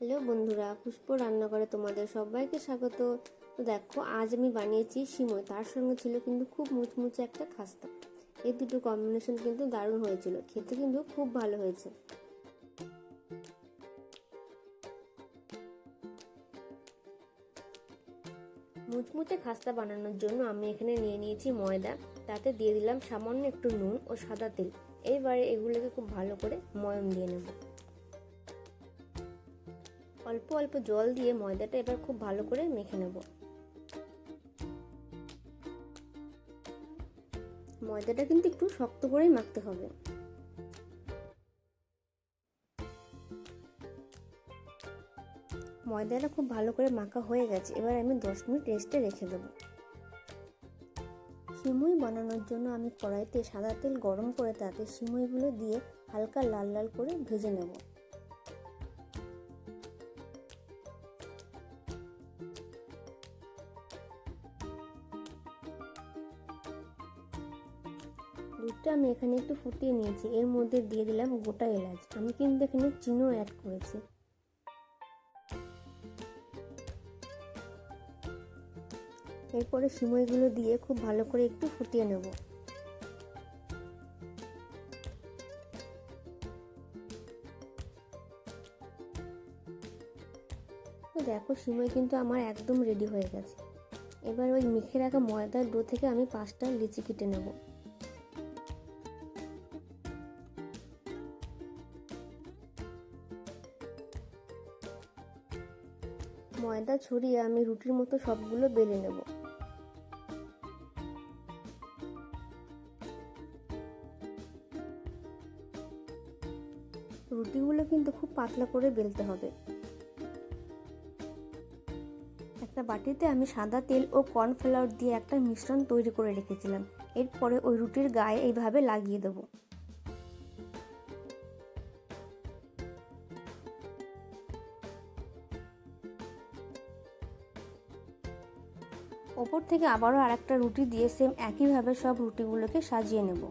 Hello বন্ধুরা, পুষ্প রান্নাঘরে তোমাদের সবাইকে স্বাগত। তো দেখো, আজ আমি বানিয়েছি সিমই, তার সঙ্গে ছিল কিন্তু খুব মুচমুচে একটা খাস্তা। এই দুটো কম্বিনেশন কিন্তু দারুণ হয়েছিল, খেতে কিন্তু খুব ভালো হয়েছে। মুচমুচে খাস্তা বানানোর জন্য আমি এখানে নিয়ে নিয়েছি ময়দা, তাতে দিয়ে দিলাম সামান্য একটু নুন ও সাদা তেল। এইবারে এগুলোকে খুব ভালো করে ময়ম দিয়ে নেব। অল্প অল্প জল দিয়ে ময়দাটা এবার খুব ভালো করে মেখে নেব। ময়দাটা কিন্তু একটু শক্ত করেই মাখতে হবে। ময়দাটা খুব ভালো করে মাখা হয়ে গেছে, এবার আমি দশ মিনিট রেস্টে রেখে দেবো। সিমুই বানানোর জন্য আমি কড়াইতে সাদা তেল গরম করে তাতে সিমুইগুলো দিয়ে হালকা লাল লাল করে ভেজে নেব। দুধটা আমি এখানে একটু ফুটিয়ে নিয়েছি। এর মধ্যে দিয়ে দিলাম গোটা এলাচ। আমি কিন্তু এখানে চিনিও অ্যাড করেছি। এরপরে সিমইগুলো দিয়ে খুব ভালো করে একটু ফুটিয়ে নেব। দেখো, সিমই কিন্তু আমার একদম রেডি হয়ে গেছে। এবার ওই মেখে রাখা ময়দার ডো থেকে আমি পাঁচটা লিচি কেটে নেব। ময়দা ছড়িয়ে আমি রুটির মতো সবগুলো বেলে নেব। রুটিগুলো কিন্তু খুব পাতলা করে বেলতে হবে। একটা বাটিতে আমি সাদা তেল ও কর্নফ্লাওয়ার দিয়ে একটা মিশ্রণ তৈরি করে রেখেছিলাম। এরপরে ওই রুটির গায়ে এইভাবে লাগিয়ে দেবো। ওপর থেকে আবারও আর একটা রুটি দিয়ে সেম একইভাবে সব রুটিগুলোকে সাজিয়ে নেব।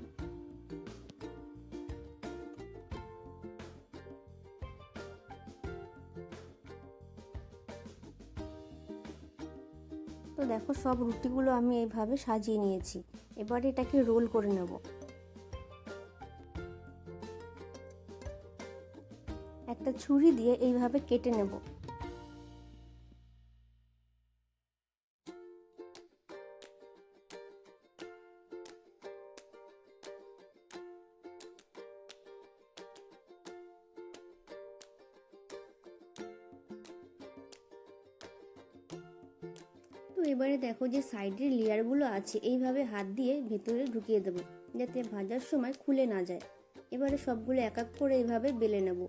তো দেখো সব রুটিগুলো আমি এইভাবে সাজিয়ে নিয়েছি। এবার এটাকে রোল করে নেব। একটা ছুরি দিয়ে এইভাবে কেটে নেব। তো এবারে দেখো যে সাইডের লেয়ারগুলো আছে, এইভাবে হাত দিয়ে ভেতরে ঢুকিয়ে দেবো, যাতে ভাজার সময় খুলে না যায়। এবারে সবগুলো এক এক করে এইভাবে বেলে নেব।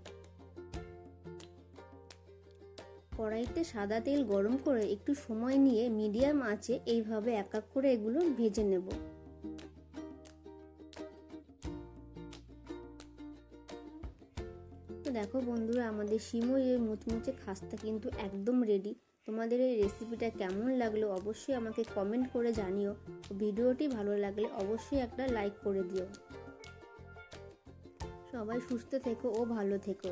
কড়াইতে সাদা তেল গরম করে একটু সময় নিয়ে মিডিয়াম আঁচে এইভাবে এক এক করে এগুলো ভেজে নেব। তো দেখো বন্ধুরা, আমাদের সিমই মুচমুচে খাস্তা কিন্তু একদম রেডি তোমাদের এই রেসিপিটা কেমন লাগল অবশ্যই আমাকে কমেন্ট করে জানিও। ভিডিওটি ভালো লাগলে অবশ্যই একটা লাইক করে দিও। সবাই সুস্থ থেকো ও ভালো থেকো।